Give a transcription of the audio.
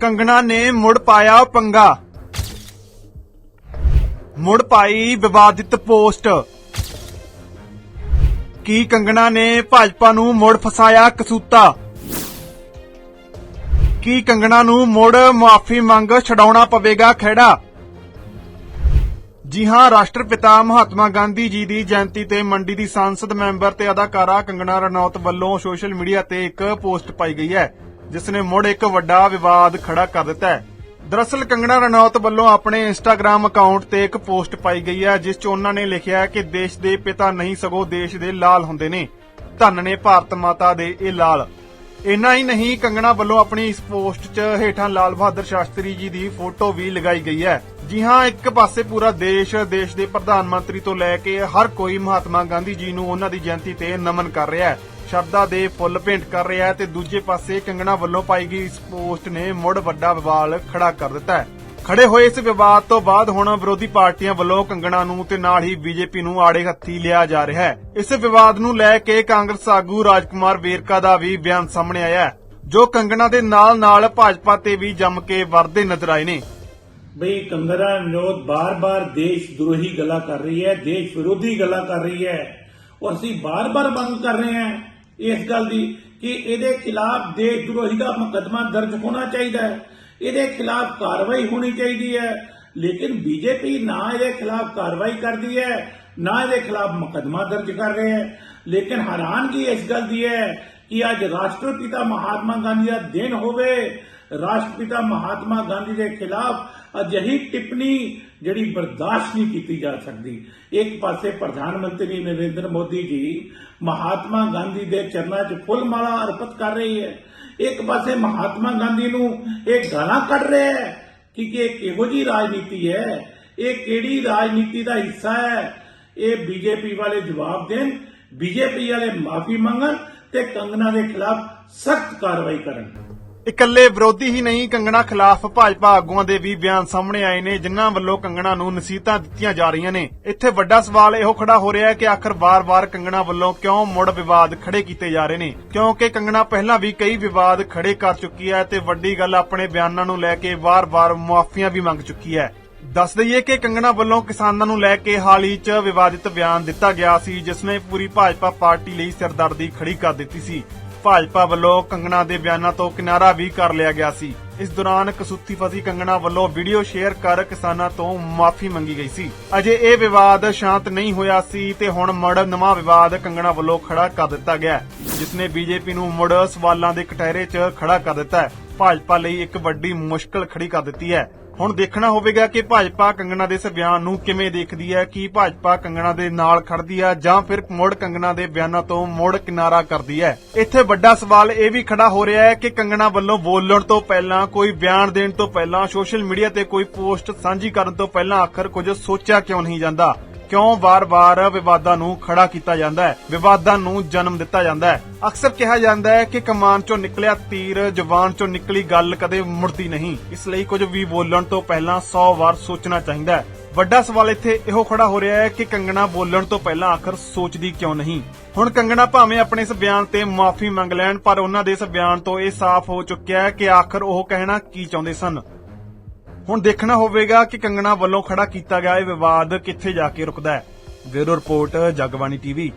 ਕੰਗਣਾ ਨੇ ਮੁੜ ਪਾਇਆ ਪੰਗਾ। ਮੁੜ ਪਾਈ ਵਿਵਾਦਿਤ ਪੋਸਟ। ਕੀ ਕੰਗਣਾ ਨੇ ਭਾਜਪਾ ਨੂੰ ਮੁੜ ਫਸਾਇਆ ਕਸੂਤਾ? ਕੀ ਕੰਗਣਾ ਨੂੰ ਮੁੜ ਮੁਆਫੀ ਮੰਗ ਛਡਾਉਣਾ ਪਵੇਗਾ ਖਹਿੜਾ? ਜੀ ਹਾਂ, ਰਾਸ਼ਟਰਪਿਤਾ ਮਹਾਤਮਾ ਗਾਂਧੀ ਜੀ ਦੀ ਜਯੰਤੀ ਤੇ ਮੰਡੀ ਦੀ ਸੰਸਦ ਮੈਂਬਰ ਤੇ ਅਦਾਕਾਰਾ ਕੰਗਣਾ ਰਣੌਤ ਵੱਲੋਂ ਸੋਸ਼ਲ ਮੀਡੀਆ ਤੇ ਇੱਕ ਪੋਸਟ ਪਾਈ ਗਈ ਹੈ। ਜਿਸ ਨੇ ਮੁੜ ਇੱਕ ਵੱਡਾ ਵਿਵਾਦ ਖੜਾ ਕਰ ਦਿੱਤਾ ਹੈ। ਦਰਅਸਲ ਕੰਗਣਾ ਰਣੌਤ ਵੱਲੋਂ ਆਪਣੇ ਇੰਸਟਾਗ੍ਰam ਅਕਾਊਂਟ ਤੇ ਇੱਕ ਪੋਸਟ ਪਾਈ ਗਈ ਹੈ, ਜਿਸ 'ਚ ਉਹਨਾਂ ਨੇ ਲਿਖਿਆ ਹੈ ਕਿ ਦੇਸ਼ ਦੇ ਪਿਤਾ ਨਹੀਂ ਸਗੋਂ ਦੇਸ਼ ਦੇ ਲਾਲ ਹੁੰਦੇ ਨੇ। ਧੰਨ ਨੇ ਭਾਰਤ ਮਾਤਾ ਦੇ ਇਹ ਲਾਲ। ਇੰਨਾ ਹੀ ਨਹੀਂ, ਕੰਗਣਾ ਵੱਲੋਂ ਆਪਣੀ ਇਸ ਪੋਸਟ 'ਚ ਹੇਠਾਂ ਲਾਲ ਬਹਾਦਰ ਸ਼ਾਸਤਰੀ ਜੀ ਦੀ ਫੋਟੋ ਵੀ ਲਗਾਈ ਗਈ ਹੈ। ਜੀ ਹਾਂ, ਇੱਕ ਪਾਸੇ ਪੂਰਾ ਦੇਸ਼ ਦੇਸ਼ ਦੇ ਪ੍ਰਧਾਨ ਮੰਤਰੀ ਤੋਂ ਲੈ ਕੇ ਹਰ ਕੋਈ ਮਹਾਤਮਾ ਗਾਂਧੀ ਜੀ ਨੂੰ ਉਹਨਾਂ ਦੀ ਜਯੰਤੀ ਤੇ ਨਮਨ ਕਰ ਰਿਹਾ ਹੈ। ਸ਼ਰਧਾ ਦੇ ਫੁੱਲ ਭੇਂਟ ਕਰ ਰਿਹਾ ਹੈ ਤੇ ਦੂਜੇ ਪਾਸੇ ਕੰਗਣਾ ਵੱਲੋਂ ਪਾਈ ਗਈ ਇਸ ਪੋਸਟ ਨੇ ਮੁੜ ਵੱਡਾ ਵਿਵਾਦ ਖੜਾ ਕਰ ਦਿੱਤਾ ਹੈ। ਖੜੇ ਹੋਏ ਇਸ ਵਿਵਾਦ ਤੋਂ ਬਾਅਦ ਹੁਣ ਵਿਰੋਧੀ ਪਾਰਟੀਆਂ ਵੱਲੋਂ ਕੰਗਣਾ ਨੂੰ ਤੇ ਨਾਲ ਹੀ ਬੀਜੇਪੀ ਨੂੰ ਆੜੇ ਹੱਥੀ ਲਿਆ ਜਾ ਰਿਹਾ ਹੈ। ਇਸ ਵਿਵਾਦ ਨੂੰ ਲੈ ਕੇ ਕਾਂਗਰਸ ਆਗੂ ਰਾਜਕੁਮਾਰ ਵੇਰਕਾ ਦਾ ਵੀ ਬਿਆਨ ਸਾਹਮਣੇ ਆਇਆ ਜੋ ਕੰਗਣਾ ਦੇ ਨਾਲ-ਨਾਲ ਭਾਜਪਾ ਤੇ ਵੀ ਜੰਮ ਕੇ ਵਰਦੇ ਨਜ਼ਰ ਆਏ ਨੇ। ਬਈ ਕੰਗਣਾ ਨੋਦ ਬਾਰ-ਬਾਰ ਦੇਸ਼ ਦਰੋਹੀ ਗੱਲਾਂ ਕਰ ਰਹੀ ਹੈ, ਦੇਸ਼ ਵਿਰੋਧੀ ਗੱਲਾਂ ਕਰ ਰਹੀ ਹੈ। ਔਰ ਅਸੀਂ ਬਾਰ-ਬਾਰ ਮੰਗ ਕਰ ਰਹੇ ਹਾਂ। ਇਸ ਗੱਲ ਦੀ ਕਿ ਇਹਦੇ ਖਿਲਾਫ ਦੇਸ਼ ਦਰੋਹੀ ਦਾ ਮੁਕੱਦਮਾ ਦਰਜ ਹੋਣਾ ਚਾਹੀਦਾ ਹੈ। ਇਹਦੇ ਖਿਲਾਫ ਕਾਰਵਾਈ ਹੋਣੀ ਚਾਹੀਦੀ ਹੈ। ਲੇਕਿਨ ਬੀਜੇਪੀ ਨਾ ਇਹਦੇ ਖਿਲਾਫ ਕਾਰਵਾਈ ਕਰਦੀ ਹੈ, ਨਾ ਇਹਦੇ ਖਿਲਾਫ ਮੁਕੱਦਮਾ ਦਰਜ ਕਰ ਰਹੇ ਹੈ। ਲੇਕਿਨ ਹੈਰਾਨਗੀ ਇਸ ਗੱਲ ਦੀ ਹੈ ਕਿ ਅੱਜ ਰਾਸ਼ਟਰਪਿਤਾ ਮਹਾਤਮਾ ਗਾਂਧੀ ਦਾ ਦਿਨ ਹੋਵੇ ਰਾਸ਼ਟਰਪਿਤਾ ਮਹਾਤਮਾ ਗਾਂਧੀ ਦੇ ਖਿਲਾਫ ਅਜਿਹੀ ਟਿੱਪਣੀ ਜਿਹੜੀ ਬਰਦਾਸ਼ਤ ਨਹੀਂ ਕੀਤੀ ਜਾ ਸਕਦੀ। ਇੱਕ ਪਾਸੇ ਪ੍ਰਧਾਨ ਮੰਤਰੀ ਨਰਿੰਦਰ ਮੋਦੀ ਜੀ ਮਹਾਤਮਾ ਗਾਂਧੀ ਦੇ ਚਰਨਾਂ 'ਚ ਫੁੱਲ ਮਾਲਾ ਅਰਪਿਤ ਕਰ ਰਹੀ ਹੈ। ਇੱਕ ਪਾਸੇ ਮਹਾਤਮਾ ਗਾਂਧੀ ਨੂੰ ਇਹ ਗਾਲਾਂ ਕੱਢ ਰਿਹਾ ਹੈ ਕਿ ਕਿ ਇਹ ਕਿਹੋ ਜੀ ਰਾਜਨੀਤੀ ਹੈ? ਇਹ ਕਿਹੜੀ ਰਾਜਨੀਤੀ ਦਾ ਹਿੱਸਾ ਹੈ? ਇਹ ਬੀਜੇਪੀ ਵਾਲੇ ਜਵਾਬ ਦੇਣ, ਬੀਜੇਪੀ ਵਾਲੇ ਮਾਫੀ ਮੰਗਣ ਤੇ ਕੰਗਨਾ ਦੇ ਖਿਲਾਫ ਸਖਤ ਕਾਰਵਾਈ ਕਰਨ। ਇਕੱਲੇ ਵਿਰੋਧੀ ਹੀ ਨਹੀਂ, ਕੰਗਣਾ ਖਿਲਾਫ ਭਾਜਪਾ ਆਗੂਆਂ ਦੇ ਵੀ ਬਿਆਨ ਸਾਹਮਣੇ ਆਏ ਨੇ, ਜਿਨ੍ਹਾਂ ਵੱਲੋਂ ਕੰਗਣਾ ਨੂੰ ਨਸੀਹਤਾਂ ਦਿੱਤੀਆਂ ਜਾ ਰਹੀਆਂ ਨੇ। ਇੱਥੇ ਵੱਡਾ ਸਵਾਲ ਇਹੋ ਖੜਾ ਹੋ ਰਿਹਾ ਹੈ ਕਿ ਆਖਰ ਵਾਰ-ਵਾਰ ਕੰਗਣਾ ਵੱਲੋਂ ਕਿਉਂ ਮੁੜ ਵਿਵਾਦ ਖੜੇ ਕੀਤੇ ਜਾ ਰਹੇ ਨੇ? ਕਿਉਂਕਿ ਕੰਗਣਾ ਪਹਿਲਾਂ ਵੀ ਕਈ ਵਿਵਾਦ ਖੜੇ ਕਰ ਚੁੱਕੀ ਹੈ ਤੇ ਵੱਡੀ ਗੱਲ ਆਪਣੇ ਬਿਆਨਾਂ ਨੂੰ ਲੈ ਕੇ ਵਾਰ-ਵਾਰ ਮੁਆਫੀਆਂ ਵੀ ਮੰਗ ਚੁੱਕੀ ਹੈ। ਦੱਸ ਦਈਏ ਕਿ ਕੰਗਣਾ ਵੱਲੋਂ ਕਿਸਾਨਾਂ ਨੂੰ ਲੈ ਕੇ ਹਾਲ ਹੀ 'ਚ ਵਿਵਾਦਿਤ ਬਿਆਨ ਦਿੱਤਾ ਗਿਆ ਸੀ, ਜਿਸ ਨੇ ਪੂਰੀ ਭਾਜਪਾ ਪਾਰਟੀ ਲਈ ਸਿਰਦਰਦੀ ਖੜੀ ਕਰ ਦਿੱਤੀ ਸੀ। ਭਾਜਪਾ ਵੱਲੋਂ ਕੰਗਣਾ ਦੇ ਬਿਆਨਾਂ ਤੋਂ ਕਿਨਾਰਾ ਵੀ ਕਰ ਲਿਆ ਗਿਆ ਸੀ। ਇਸ ਦੌਰਾਨ ਕਸੂਤੀ ਫਸੀ ਕੰਗਣਾ ਵੱਲੋਂ ਵੀਡੀਓ ਸ਼ੇਅਰ ਕਰ ਕਿਸਾਨਾਂ ਤੋਂ ਮਾਫੀ ਮੰਗੀ ਗਈ ਸੀ। ਅਜੇ ਇਹ ਵਿਵਾਦ ਸ਼ਾਂਤ ਨਹੀਂ ਹੋਇਆ ਸੀ ਤੇ ਹੁਣ ਮੁੜ ਨਵਾਂ ਵਿਵਾਦ ਕੰਗਣਾ ਵੱਲੋਂ ਖੜਾ ਕਰ ਦਿੱਤਾ ਗਿਆ ਹੈ, ਜਿਸ ਨੇ ਬੀਜੇਪੀ ਨੂੰ ਮੁੜ ਸਵਾਲਾਂ ਦੇ ਕਟਹਿਰੇ 'ਚ ਖੜਾ ਕਰ ਦਿੱਤਾ ਹੈ। ਭਾਜਪਾ ਲਈ ਇੱਕ ਵੱਡੀ ਮੁਸ਼ਕਲ ਖੜੀ ਕਰ ਦਿੱਤੀ ਹੈ। ਹੁਣ ਦੇਖਣਾ ਹੋਵੇਗਾ ਕਿ ਭਾਜਪਾ ਕੰਗਣਾ ਦੇ ਇਸ ਬਿਆਨ ਨੂੰ ਕਿਵੇਂ ਦੇਖਦੀ ਹੈ ਕਿ ਭਾਜਪਾ ਕੰਗਣਾ ਦੇ ਨਾਲ ਖੜਦੀ ਹੈ ਜਾਂ ਫਿਰ ਮੁੜ ਕੰਗਣਾ ਦੇ ਬਿਆਨਾਂ ਤੋਂ ਮੁੜ ਕਿਨਾਰਾ ਕਰਦੀ ਹੈ। ਇੱਥੇ ਵੱਡਾ ਸਵਾਲ ਇਹ ਵੀ ਖੜਾ ਹੋ ਰਿਹਾ ਹੈ ਕਿ ਕੰਗਣਾ ਵੱਲੋਂ ਬੋਲਣ ਤੋਂ ਪਹਿਲਾਂ ਕੋਈ ਬਿਆਨ ਦੇਣ ਤੋਂ ਪਹਿਲਾਂ, ਸੋਸ਼ਲ ਮੀਡੀਆ ਤੇ ਕੋਈ ਪੋਸਟ ਸਾਂਝੀ ਕਰਨ ਤੋਂ ਪਹਿਲਾਂ ਆਖਰ ਕੁਝ ਸੋਚਿਆ ਕਿਉਂ ਨਹੀਂ ਜਾਂਦਾ? ਕਿਉਂ ਵਾਰ-ਵਾਰ ਵਿਵਾਦਾਂ ਨੂੰ ਖੜਾ ਕੀਤਾ ਜਾਂਦਾ ਹੈ? ਵਿਵਾਦਾਂ ਨੂੰ ਜਨਮ ਦਿੱਤਾ ਜਾਂਦਾ ਹੈ। ਅਕਸਰ ਕਿਹਾ ਜਾਂਦਾ ਹੈ ਕਿ ਕਮਾਨ ਚੋਂ ਨਿਕਲਿਆ ਤੀਰ ਜ਼ੁਬਾਨ ਚੋਂ ਨਿਕਲੀ ਗੱਲ ਕਦੇ ਮੁੜਦੀ ਨਹੀਂ। ਇਸ ਲਈ ਕੁਝ ਵੀ ਬੋਲਣ ਤੋਂ ਪਹਿਲਾਂ 100 ਵਾਰ ਸੋਚਣਾ ਚਾਹੀਦਾ ਹੈ। ਵੱਡਾ ਸਵਾਲ ਇੱਥੇ ਇਹੋ ਖੜਾ ਹੋ ਰਿਹਾ ਹੈ ਕਿ ਕੰਗਣਾ ਬੋਲਣ ਤੋਂ ਪਹਿਲਾਂ ਆਖਰ ਸੋਚਦੀ ਕਿਉਂ ਨਹੀਂ? ਹੁਣ ਕੰਗਣਾ ਭਾਵੇਂ ਆਪਣੇ ਇਸ ਬਿਆਨ ਤੇ ਮਾਫੀ ਮੰਗ ਲੈਣ, ਪਰ ਉਹਨਾਂ ਦੇ ਇਸ ਬਿਆਨ ਤੋਂ ਇਹ ਸਾਫ਼ ਹੋ ਚੁੱਕਿਆ ਹੈ ਕਿ ਆਖਰ ਉਹ ਕਹਿਣਾ ਕੀ ਚਾਹੁੰਦੇ ਸਨ। ਹੁਣ ਦੇਖਣਾ ਹੋਵੇਗਾ ਕਿ ਕੰਗਣਾ ਵੱਲੋਂ ਖੜਾ ਕੀਤਾ ਗਿਆ ਇਹ ਵਿਵਾਦ ਕਿੱਥੇ ਜਾ ਕੇ ਰੁਕਦਾ ਹੈ। Bureau report, Jagbani TV.